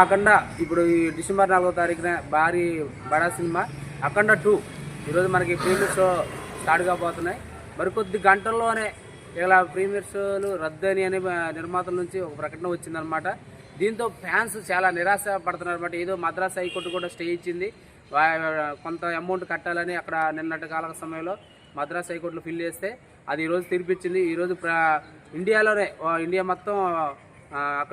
అఖండ ఇప్పుడు ఈ డిసెంబర్ నాలుగో తారీఖున భారీ బడా సినిమా అఖండ టూ. ఈరోజు మనకి ప్రీమియర్ షో స్టార్ట్ కాబోతున్నాయి. మరికొద్ది గంటల్లోనే ఇలా ప్రీమియర్ షోలు రద్దు అని అనే నిర్మాతల నుంచి ఒక ప్రకటన వచ్చిందనమాట దీంతో ఫ్యాన్స్ చాలా నిరాశ పడుతున్నారు అనమాట ఏదో మద్రాస్ హైకోర్టు కూడా స్టే ఇచ్చింది. కొంత అమౌంట్ కట్టాలని అక్కడ నిన్నటి కాల సమయంలో మద్రాస్ హైకోర్టులో ఫిల్ చేస్తే అది ఈరోజు తీర్పిచ్చింది. ఈరోజు ప్ర ఇండియాలోనే ఇండియా మొత్తం ఆ,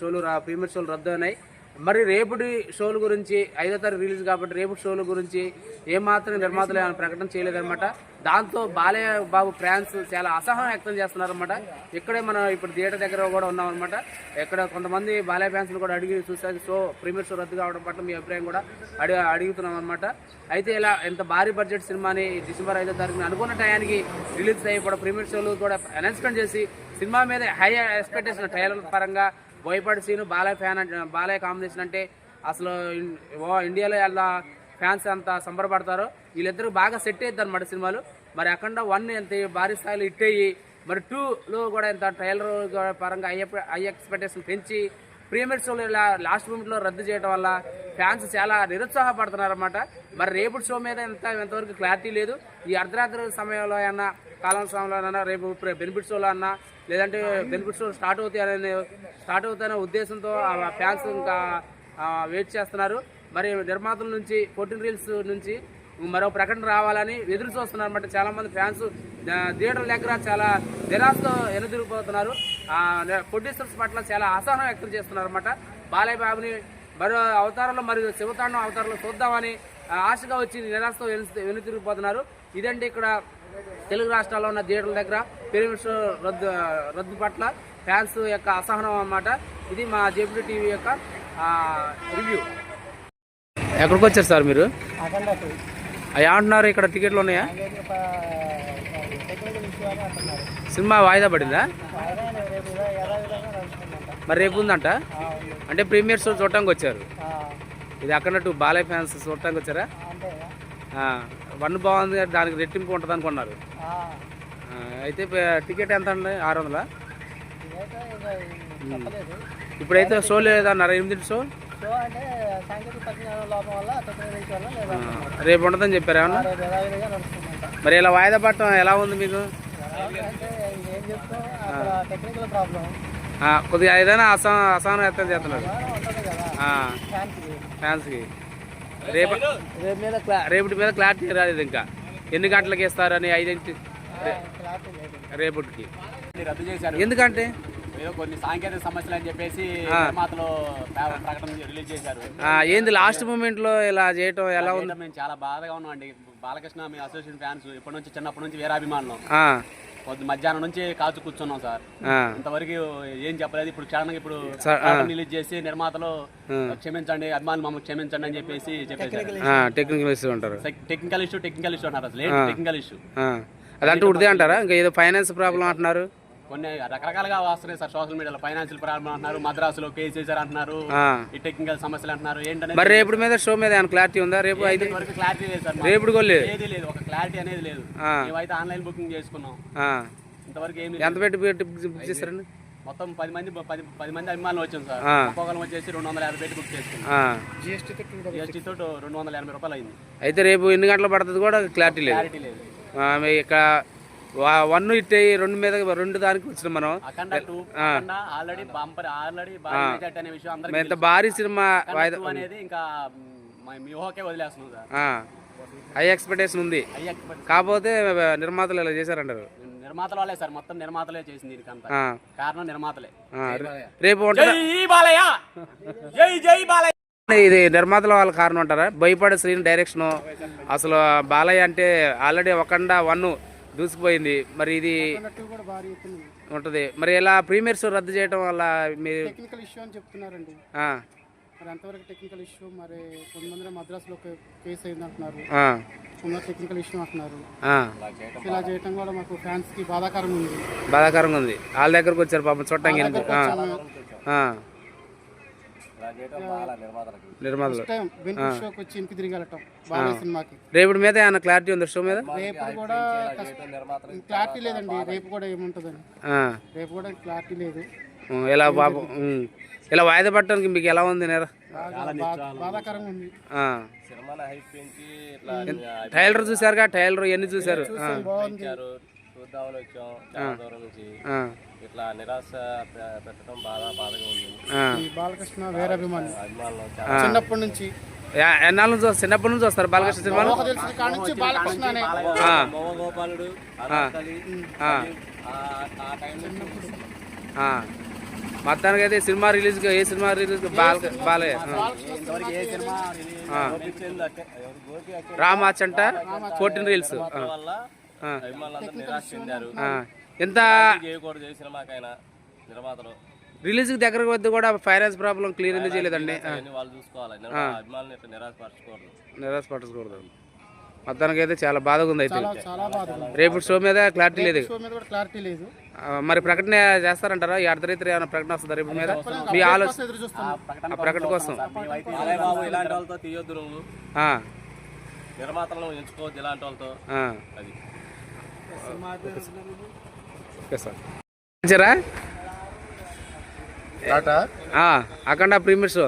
షోలు రా- ప్రీమియర్ షోలు రద్దు అయినాయి. మరి రేపటి షోల గురించి ఐదో తారీఖు రిలీజ్ కాబట్టి రేపటి షోల గురించి ఏమాత్రం నిర్మాతలు ఏమైనా ప్రకటన చేయలేదన్నమాట. దాంతో బాలయ్య బాబు ఫ్యాన్స్ చాలా అసహనం వ్యక్తం చేస్తున్నారన్నమాట. ఇక్కడే మనం ఇప్పుడు థియేటర్ దగ్గర కూడా ఉన్నామన్నమాట. ఇక్కడ కొంతమంది బాలయ్య ఫ్యాన్స్ని కూడా అడిగి చూసారు షో ప్రీమియర్ షో రద్దు కావడం పట్ల మీ అభిప్రాయం కూడా అడిగి అడుగుతున్నాం అనమాట అయితే ఇలా ఎంత భారీ బడ్జెట్ సినిమాని డిసెంబర్ ఐదో తారీఖున అనుకున్న టయానికి రిలీజ్ అయిపోవడం ప్రీమియర్ షోలు కూడా అనౌన్స్మెంట్ చేసి సినిమా మీద హై ఎక్స్పెక్టేషన్ ట్రైలర్ పరంగా బోయపాటి సీను బాలయ్య ఫ్యాన్ అంటే బాలయ్య కాంబినేషన్ అంటే అసలు ఓ ఇండియాలో ఎలా ఫ్యాన్స్ అంత సంబరపడతారో వీళ్ళిద్దరూ బాగా సెట్ అవుతారు అనమాట సినిమాలు. మరి అఖండ వన్ ఎంత భారీ స్థాయిలో హిట్ అయ్యి మరి టూలో కూడా ఎంత ట్రైలర్ పరంగా హై హై ఎక్స్పెక్టేషన్ పెంచి ప్రీమియర్ షోలు ఇలా లాస్ట్ మూమెంట్లో రద్దు చేయడం వల్ల ఫ్యాన్స్ చాలా నిరుత్సాహపడుతున్నారన్నమాట. మరి రేపు షో మీద ఎంత ఎంతవరకు క్లారిటీ లేదు. ఈ అర్ధరాత్రి సమయంలో అయినా కాలం సమయంలో అయినా రేపు బెనిఫిట్ షోలో అన్నా లేదంటే బెనిఫిట్స్ స్టార్ట్ అవుతాయనే స్టార్ట్ అవుతాయనే ఉద్దేశంతో ఆ ఫ్యాన్స్ ఇంకా వెయిట్ చేస్తున్నారు. మరి నిర్మాతల నుంచి ఫోర్టీన్ రీల్స్ నుంచి మరో ప్రకటన రావాలని ఎదురు చూస్తున్నారు. అనమాట చాలామంది ఫ్యాన్స్ థియేటర్ దగ్గర చాలా నిరాశతో ఎనుదిరిగిపోతున్నారు ప్రొడ్యూసర్స్ పట్ల చాలా అసహనం వ్యక్తం చేస్తున్నారు అనమాట బాలయ్య బాబుని మరో అవతారంలో మరియు శివతాండం అవతారంలో చూద్దామని ఆశగా వచ్చి నిరాశతో వెను వెనుతిరిగిపోతున్నారు ఇదండి ఇక్కడ తెలుగు రాష్ట్రాల్లో ఉన్న థియేటర్ల దగ్గర పిరమిడ్ షో రద్దు రద్దు పట్ల ఫ్యాన్స్ యొక్క అసహనం అన్నమాట. ఇది మా జేపీ టీవీ యొక్క రివ్యూ. ఎక్కడికి వచ్చారు సార్ మీరు? అవి ఏమంటున్నారు ఇక్కడ టికెట్లు ఉన్నాయా? అంటున్నారు సినిమా వాయిదా పడిందా? మరి రేపు ఉందంట. అంటే ప్రీమియర్ షో చూడటానికి వచ్చారు. ఇది అక్కడ టూ బాలయ్య ఫ్యాన్స్ చూడటానికి వచ్చారా? వన్ బాగుంది దానికి రెట్టింపు ఉంటుంది అనుకున్నారు అయితే టికెట్ ఎంత అండి ఆరు వందలా ఇప్పుడైతే షో లేదన్నారు? ఎనిమిది షో? రేపు ఉంటుందని చెప్పారు ఏమన్నా? మరి ఇలా వాయిదా పడటం ఎలా ఉంది మీకు? కొద్దిగా ఏదైనా అసహ అసహనం వ్యక్తం చేస్తున్నారు. ఫ్యాన్స్కి రేపు రేపు మీద రేపటి మీద క్లారిటీ రాలేదు ఇంకా. ఎన్ని గంటలకు ఇస్తారని క్లారిటీ లేదు రేపటికి. రద్దు చేశారు. ఎందుకంటే? కొన్ని సాంకేతిక సమస్యలు అని చెప్పేసి ప్రకటన రిలీజ్ చేశారు. ఏంది లాస్ట్ మూమెంట్లో ఇలా చేయటం ఎలా ఉంది? మేము చాలా బాధగా ఉన్నామండి. బాలకృష్ణ మీ అసోసియేషన్ ఫ్యాన్స్ ఇప్పటి నుంచి చిన్నప్పటి నుంచి వీరాభిమానులు పొద్దు మధ్యాహ్నం నుంచి కాచు కూర్చున్నాం సార్. ఇంతవరకు ఏం చెప్పలేదు. ఇప్పుడు క్షణంగా ఇప్పుడు రిలీజ్ చేసి నిర్మాతలు. క్షమించండి అభిమానులు మమ్మల్ని క్షమించండి అని చెప్పేసి చెప్పేశారు. ఆ, టెక్నికల్ ఇష్యూ అంటారు టెక్నికల్ ఇష్యూ టెక్నికల్ ఇష్యూ అన్నారు అసలు. టెక్నికల్ ఇష్యూ అదంటే ఉడితే అంటారా? ఇంకా ఏదో ఫైనాన్స్ ప్రాబ్లం అంటున్నారు? కొన్ని రకరకాలుగా వస్తున్నాయి సార్ సోషల్ మీడియాలో. ఫైనాన్షియల్ ప్రాబ్లం అంటున్నారు మద్రాసులో కేసు చేశారు అంటున్నారు. ఈ టెక్నికల్ సమస్యలు అంటున్నారు. ఏంటనేది మరి రేపటి మీద షో మీద ఏమైనా క్లారిటీ ఉందా? రేపు ఐదు వరకు క్లారిటీ లేదు సార్ లేదు. ఏది లేదు ఒక క్లారిటీ అనేది లేదు. మేమైతే ఆన్లైన్ బుకింగ్ చేసుకున్నాం. ఆ, ఇంతవరకు ఏమి ఎంత పెట్టి పెట్టి బుక్ చేస్తారండి? మొత్తం పది మంది పది పది మంది అభిమానులు వచ్చాం సార్. ఒక్కొక్కరు వచ్చేసి రెండు వందల యాభై పెట్టి బుక్ చేసుకున్నాం. ఆ, జిఎస్టీ తోటి రెండు వందల ఎనభై రూపాయలు అయింది. అయితే రేపు ఎన్ని గంటలు పడుతుంది కూడా క్లారిటీ లేదు. క్లారిటీ లేదు. ఇక్కడ వన్ ఇట్ రెండు మీద రెండు దానికి వచ్చినాం మనం. ఆల్రెడీ భారీ సినిమా హై ఎక్స్పెక్టేషన్ ఉంది. కాకపోతే నిర్మాతలు ఇలా చేశారంటారు. నిర్మాతల వాళ్ళే సార్ మొత్తం నిర్మాతలే చేసింది దీనికంతా. కారణం నిర్మాతలే. రేపు ఇది నిర్మాతల వాళ్ళ కారణం అంటారా? భయపడే శ్రీని డైరెక్షన్ అసలు బాలయ్య అంటే ఆల్రెడీ ఒకండ వన్ దూసిపోయింది మరి ఇది ఉంటుంది. మరి ఇలా ప్రీమియర్ షో రద్దు చేయడం వల్ల మీరు టెక్నికల్ ఇష్యూ అని చెప్తున్నారండి. మరి అంతవరకు టెక్నికల్ ఇష్యూ మరి కొంతమంది మద్రాసులో కేసు అయింది అంటున్నారు కొందరు టెక్నికల్ ఇష్యూ అంటున్నారు. ఇలా చేయటం కూడా మాకు ఫ్యాన్స్కి బాధాకరంగా ఉంది. బాధాకరంగా ఉంది. వాళ్ళ దగ్గరకు వచ్చారు పాపం చూడటానికి ఎందుకు? ఆ, ఆ, నిర్మాతలు. టైం బెనిఫిట్ షోకి వచ్చి ఇంటికి తిరిగి వెళ్ళటం బాగా సినిమాకి. రేపటి మీద ఏమైనా క్లారిటీ ఉంది షో మీద? రేపు కూడా క్లారిటీ లేదండి రేపు కూడా ఏముంటుందని. ఆ, రేపు కూడా క్లారిటీ లేదు. ఇలా బాబు. ఇలా వాయిదా పట్టడానికి మీకు ఎలా ఉంది నేర? టైలర్ చూసారుగా టైలర్ ఎన్ని చూసారు చూద్దామని వచ్చాం చాలా దూరం నుంచి. ఆ. ఇట్లా నిరాశ పెట్టడం బాగా బాధగా ఉంది. బాలకృష్ణ అభిమానులు చిన్నప్పటి నుంచి. ఎన్నాళ్ళ నుంచి వస్తారు? చిన్నప్పటి నుంచి వస్తారు బాలకృష్ణ ఆ. గోపాలుడు. మొత్తానికి అయితే సినిమా రిలీజ్ ఏ cinema release Bala Balayya? Cinema Ram Achanta fourteen reels. అభిమానులందరూ నిరాశ చెందారు. ఎంత చేయకూడదు నిర్మాతలు. రిలీజ్కి దగ్గరకు వద్ద కూడా ఫైనాన్స్ ప్రాబ్లం క్లియర్ ఎందుకు చేయలేదండి? వాళ్ళు చూసుకోవాలి. నిర్మా- అభిమానులు ఇట్లా నిరాశపరచకూడదు మొత్తానికి అయితే చాలా బాధగా ఉంది అయితే. రేపు షో మీద క్లారిటీ లేదు. షో మీద కూడా క్లారిటీ లేదు. మరి ప్రకటన చేస్తారంటారా? ఈ అర్ధరాత్రి ఏమైనా ప్రకటన వస్తుందా రేపు మీద? మీ ఆలోచన ఆ ప్రకటన కోసం. నిర్మాతలను ఎంచుకోవద్దు ఇలాంటి వాళ్ళతో. ఆ. అది. ఓకే సార్ వచ్చారా టాటా? ఆ, అఖండ ప్రీమియర్ షో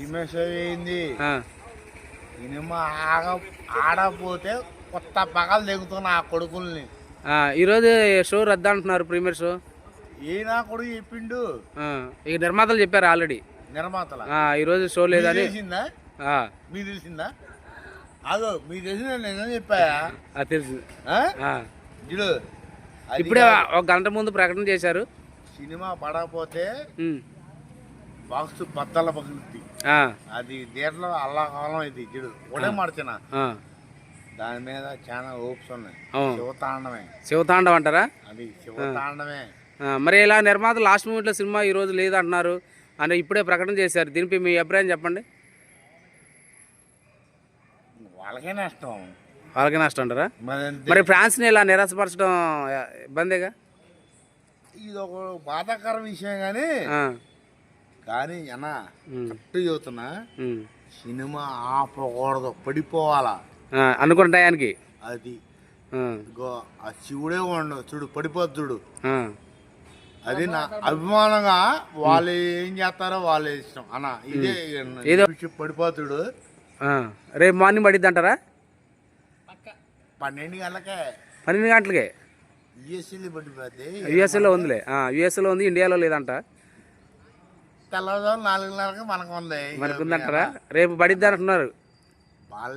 ఇమేష్ అయింది ఆ, సినిమా ఆగ ఆడపోతే కొత్త పగలు దిగుతున్నా ఆ కొడుకుల్ని. ఈరోజు షో రద్దు అంటున్నారు ప్రీమియర్ షో ఈయన కొడుకు చెప్పిండు? ఇక నిర్మాతలు చెప్పారు ఆల్రెడీ. నిర్మాతల? ఈరోజు షో లేదని. తెలిసిందా? మీకు తెలిసిందా? అదో మీకు తెలిసిన నేను చెప్పాయా తెలుసు. ఇప్పుడే ఒక గంట ముందు ప్రకటన చేశారు. సినిమా పడకపోతే బాక్స్ బద్దల పగులుద్ది అది థియేటర్లో అల్లాకాలం ఇది చూడు ఒకటే మర్చిన దాని మీద చాలా హోప్స్ ఉన్నాయి. శివతాండమే. శివతాండవం అంటారా? అది శివతాండమే. మరి ఇలా నిర్మాత లాస్ట్ మూమెంట్లో సినిమా ఈ రోజు లేదు అంటున్నారు అని ఇప్పుడే ప్రకటన చేశారు. దీనిపై మీ అభిప్రాయం చెప్పండి. వాళ్ళకే నష్టం. వాళ్ళకి నష్టం అంటారా? మరి ఫ్రాన్స్ని ఇలా నిరాశపరచడం ఇబ్బందేగా? ఇది ఒక బాధాకర విషయం కానీ కానీ అన్న కరెక్ట్ చెబుతున్నా. ఉమ్. సినిమా ఆపకూడదు పడిపోవాలా? అనుకున్న టయానికి? అది. ఆ, శివుడే ఉండవు చూడు పడిపోద్దు చూడు. అది నా అభిమానంగా వాళ్ళు ఏం చేస్తారో వాళ్ళ ఇష్టం. అన్న ఇదే పడిపోతుడు. రేపు మార్నింగ్ పడిద్ది అంటారా? పన్నెండు గంటలకే. పన్నెండు గంటలకే? యుఎస్ఏలో ఉందిలే. యుఎస్ఏలో ఉంది ఇండియాలో లేదంట. తెల్లవారుజాము నాలుగున్నరకి మనకు ఉంది మనకు ఉందంటారా రేపు పడిద్ది అంటున్నారు.